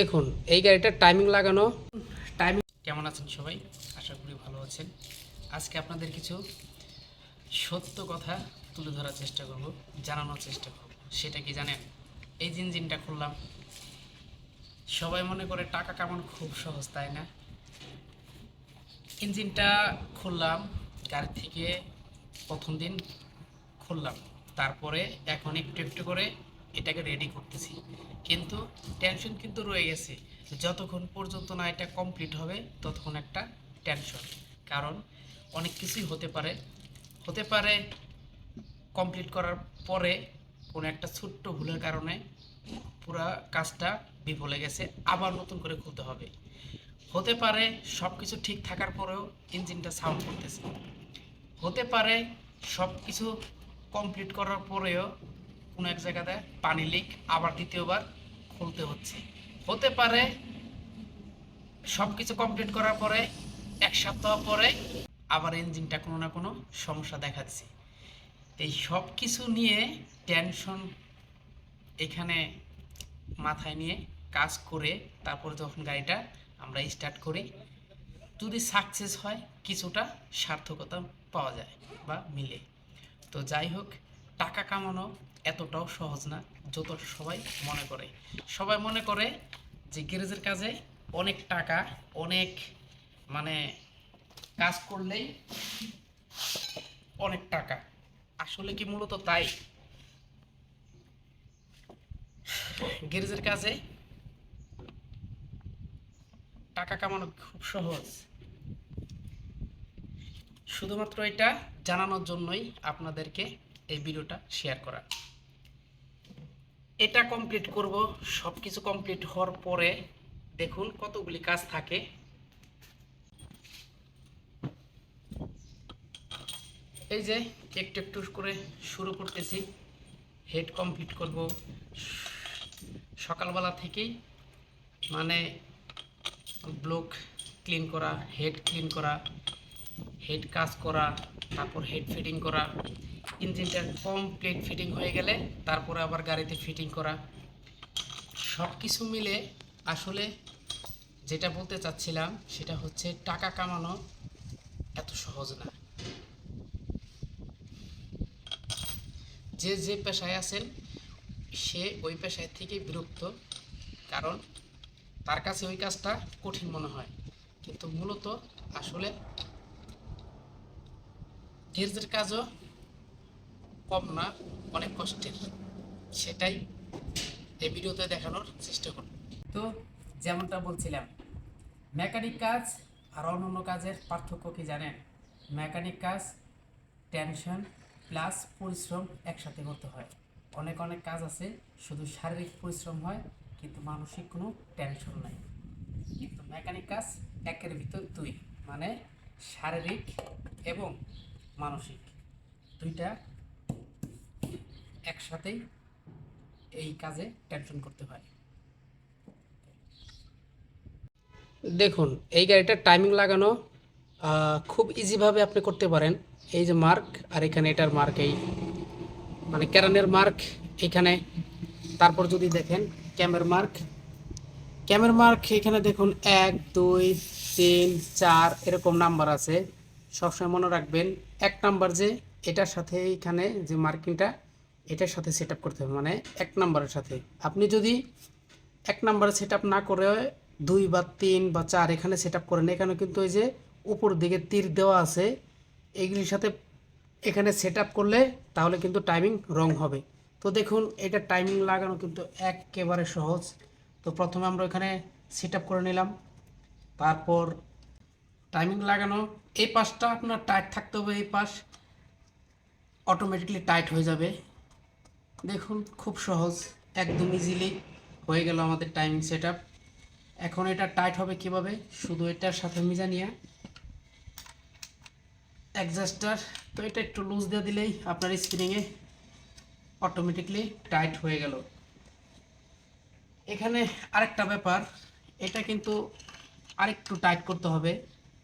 দেখুন, এই গাড়িটার টাইমিং লাগানো। টাইমিং কেমন আছেন সবাই? আশা করি ভালো আছেন। আজকে আপনাদের কিছু সত্য কথা তুলে ধরার চেষ্টা করব, জানানোর চেষ্টা করব। সেটা কি জানেন? এই ইঞ্জিনটা খুললাম, সবাই মনে করে টাকা কামানো খুব সহজ, তাই না? ইঞ্জিনটা খুললাম, গাড়ি থেকে প্রথম দিন খুললাম। তারপরে এখন একটু একটু করে এটাকে রেডি করতেছি। কিন্তু টেনশন কিন্তু রয়ে গেছে। যতক্ষণ পর্যন্ত না এটা কমপ্লিট হবে, ততক্ষণ একটা টেনশন কারণ অনেক কিছুই হতে পারে। হতে পারে কমপ্লিট করার পরে কোনো একটা ছোট্ট ভুলের কারণে পুরা কাজটা বিফলে গেছে, আবার নতুন করে খুলতে হবে। হতে পারে সব কিছু ঠিক থাকার পরেও ইঞ্জিনটা সাউন্ড করতেছে। হতে পারে সব কিছু কমপ্লিট করার পরেও কোনো এক জায়গাতে পানি লিক, আবার দ্বিতীয়বার খুলতে হচ্ছে। হতে পারে সব কিছু কমপ্লিট করার পরে, এক সপ্তাহ পরে আবার ইঞ্জিনটা কোনো না কোনো সমস্যা দেখাচ্ছে এই সব কিছু নিয়ে টেনশন এখানে মাথায় নিয়ে কাজ করে তারপর যখন গাড়িটা আমরা স্টার্ট করি, যদি সাকসেস হয়, কিছুটা সার্থকতা পাওয়া যায় বা মিলে। তো যাই হোক টাকা কামানো এতটাও সহজ না যত সবাই মনে করে। সবাই মনে করে যে গ্যারেজের কাজে অনেক টাকা, অনেক মানে কাজ করলেই অনেক টাকা। আসলে কি মূলত তাই? গ্যারেজের কাজে টাকা কামানো খুব সহজ। শুধুমাত্র এটা জানানোর জন্যই আপনাদেরকে এই ভিডিওটা শেয়ার করা এটা কমপ্লিট করব। সব কিছু কমপ্লিট হওয়ার পরে দেখুন কতগুলি কাজ থাকে। এই যে একটু একটু করে শুরু করতেছি। হেড কমপ্লিট করব। সকালবেলা থেকেই মানে ব্লক ক্লিন করা হেড ক্লিন করা হেড কাজ করা, তারপর হেড ফিটিং করা। ইঞ্জিনটার কমপ্লিট ফিটিং হয়ে গেলে তারপরে আবার গাড়িতে ফিটিং করা। সব কিছু মিলে আসলে যেটা বলতে চাচ্ছিলাম সেটা হচ্ছে টাকা কামানো এত সহজ না। যে যে পেশায় আছেন, সে ওই পেশায় থেকে বিরক্ত, কারণ তার কাছে ওই কাজটা কঠিন মনে হয়। কিন্তু মূলত আসলে ধীরের কাজও কম না, অনেক কষ্টের। সেটাই এই ভিডিওতে দেখানোর চেষ্টা করব। তো যেমনটা বলছিলাম মেকানিক কাজ আর অন্যান্য কাজের পার্থক্য কি জানেন? মেকানিক কাজ টেনশন প্লাস পরিশ্রম একসাথে করতে হয়। অনেক অনেক কাজ আছে, শুধু শারীরিক পরিশ্রম হয়, কিন্তু মানসিক কোনো টেনশন নাই। কিন্তু মেকানিক কাজ একের ভিতর দুই মানে শারীরিক এবং মানসিক। দুইটা একসাথেই এই কাজে টেনশন করতে হয়। দেখুন, এই গাড়িটার টাইমিং লাগানো খুব ইজিভাবে আপনি করতে পারেন। এই যে মার্ক আর এখানে এটার মার্ক এই মানে ক্যারানের মার্ক এখানে। তারপর যদি দেখেন ক্যামের মার্ক ক্যামের মার্ক এখানে দেখুন, এক, দুই, তিন, চার, এরকম নাম্বার আছে। সবসময় মনে রাখবেন, এক নাম্বার যে, এটার সাথে এখানে যে মার্কিংটা এটার সাথে সেট করতে হবে মানে এক নাম্বারের সাথে। আপনি যদি এক নাম্বারে সেট না করে দুই বা তিন বা চার এখানে সেট আপ করেন, এখানে কিন্তু ওই যে উপর দিকে তীর দেওয়া আছে, এগুলির সাথে এখানে সেট করলে তাহলে কিন্তু টাইমিং রং হবে। তো দেখুন, এটা টাইমিং লাগানো কিন্তু একেবারে সহজ। তো প্রথমে আমরা এখানে সেট করে নিলাম। তারপর টাইমিং লাগানো, এই পাশটা আপনার টাইট থাকতে হবে, এই পাশ অটোমেটিকলি টাইট হয়ে যাবে। দেখুন, খুব সহজ, একদম ইজিলি হয়ে গেল আমাদের টাইমিং সেট এখন এটা টাইট হবে কীভাবে? শুধু এটার সাথে মিজা নিয়ে। অ্যাডজাস্টার তো এটা একটু লুজ দিয়ে দিলেই আপনার স্প্রিংয়ে অটোমেটিকলি টাইট হয়ে গেল। এখানে আরেকটা ব্যাপার, এটা কিন্তু আরেকটু টাইট করতে হবে।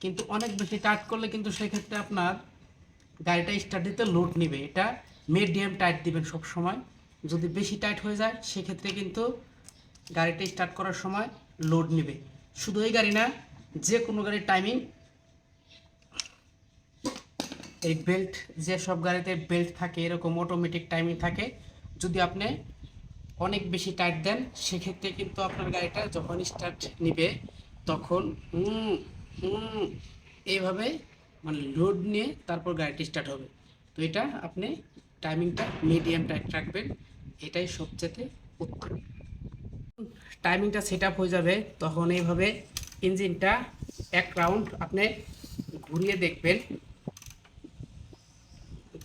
কিন্তু অনেক বেশি টাইট করলে কিন্তু সেক্ষেত্রে আপনার গাড়িটা স্টার্ট দিতে লোড নেবে। এটা মিডিয়াম টাইট দিবেন সব সময় যদি বেশি টাইট হয়ে যায়, সেক্ষেত্রে কিন্তু গাড়িটা স্টার্ট করার সময় লোড নেবে। শুধু এই গাড়ি না যে কোনো গাড়ির টাইমিং এই বেল্ট যে সব গাড়িতে বেল্ট থাকে, এরকম অটোমেটিক টাইমিং থাকে, যদি আপনি অনেক বেশি টাইট দেন, সেক্ষেত্রে কিন্তু আপনার গাড়িটা যখন স্টার্ট নিবে, তখন এইভাবে মানে লোড নিয়ে তারপর গাড়িটি স্টার্ট হবে। তো এটা আপনি টাইমিংটা মিডিয়াম টাইট রাখবেন, এটাই সবচেয়ে উত্তম। টাইমিংটা সেট হয়ে যাবে, তখন এইভাবে ইঞ্জিনটা এক রাউন্ড আপনি ঘুরিয়ে দেখবেন।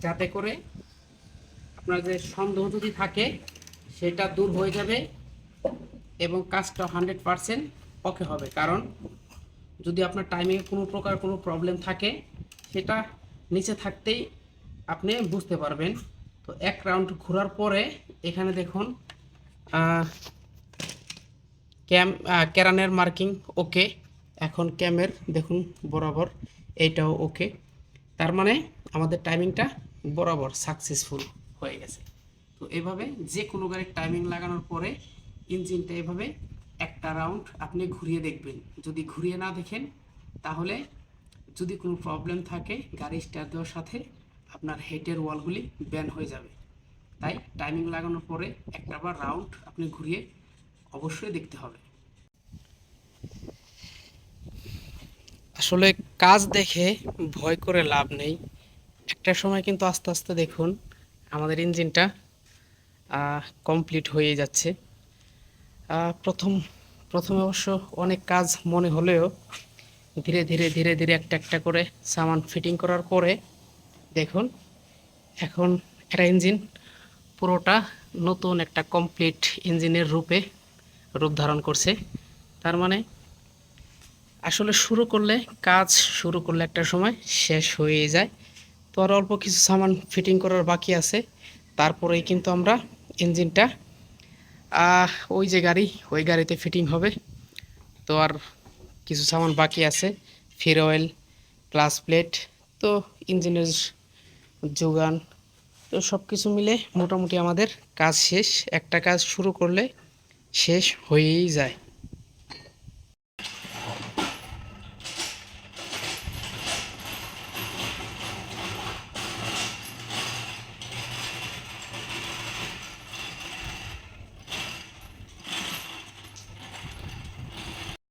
যাতে করে আপনার যে সন্দেহ যদি থাকে, সেটা দূর হয়ে যাবে এবং কাজটা হান্ড্রেড পারসেন্ট ওকে হবে। কারণ যদি আপনার টাইমিংয়ে কোনো প্রকার কোনো প্রবলেম থাকে, সেটা নিচে থাকতেই আপনি বুঝতে পারবেন। তো এক রাউন্ড ঘোরার পরে এখানে দেখুন ক্যাম ক্যারানের মার্কিং ওকে এখন ক্যামের দেখুন বরাবর এইটাও ওকে তার মানে আমাদের টাইমিংটা বরাবর সাকসেসফুল হয়ে গেছে। তো এভাবে যে কোনো গাড়ির টাইমিং লাগানোর পরে ইঞ্জিনটা এভাবে একটা রাউন্ড আপনি ঘুরিয়ে দেখবেন। যদি ঘুরিয়ে না দেখেন, তাহলে যদি কোনো প্রবলেম থাকে, গাড়ি স্টার্ট দেওয়ার সাথে আপনার হেডের ওয়ালগুলি ব্যান হয়ে যাবে। তাই টাইমিং লাগানোর পরে একটা বার রাউন্ড আপনি ঘুরিয়ে অবশ্যই দেখতে হবে। আসলে কাজ দেখে ভয় করে লাভ নেই। একটা সময় কিন্তু আস্তে আস্তে দেখুন আমাদের ইঞ্জিনটা কমপ্লিট হয়ে যাচ্ছে। প্রথম, প্রথমে অবশ্য অনেক কাজ মনে হলেও ধীরে ধীরে ধীরে ধীরে একটা একটা করে সামান ফিটিং করার পরে দেখুন, এখন একটা ইঞ্জিন পুরোটা নতুন একটা কমপ্লিট ইঞ্জিনের রূপে রূপ ধারণ করছে। তার মানে আসলে শুরু করলে, কাজ শুরু করলে একটা সময় শেষ হয়ে যায়। তো আর অল্প কিছু সামান ফিটিং করার বাকি আছে। তারপরেই কিন্তু আমরা ইঞ্জিনটা ওই যে গাড়ি, ওই গাড়িতে ফিটিং হবে। তো আর কিছু সামান বাকি আছে ফির অয়েল প্লেট তো ইঞ্জিনের যোগান, তো সব কিছু মিলে মোটামুটি আমাদের কাজ শেষ। একটা কাজ শুরু করলে শেষ হয়েই যায়।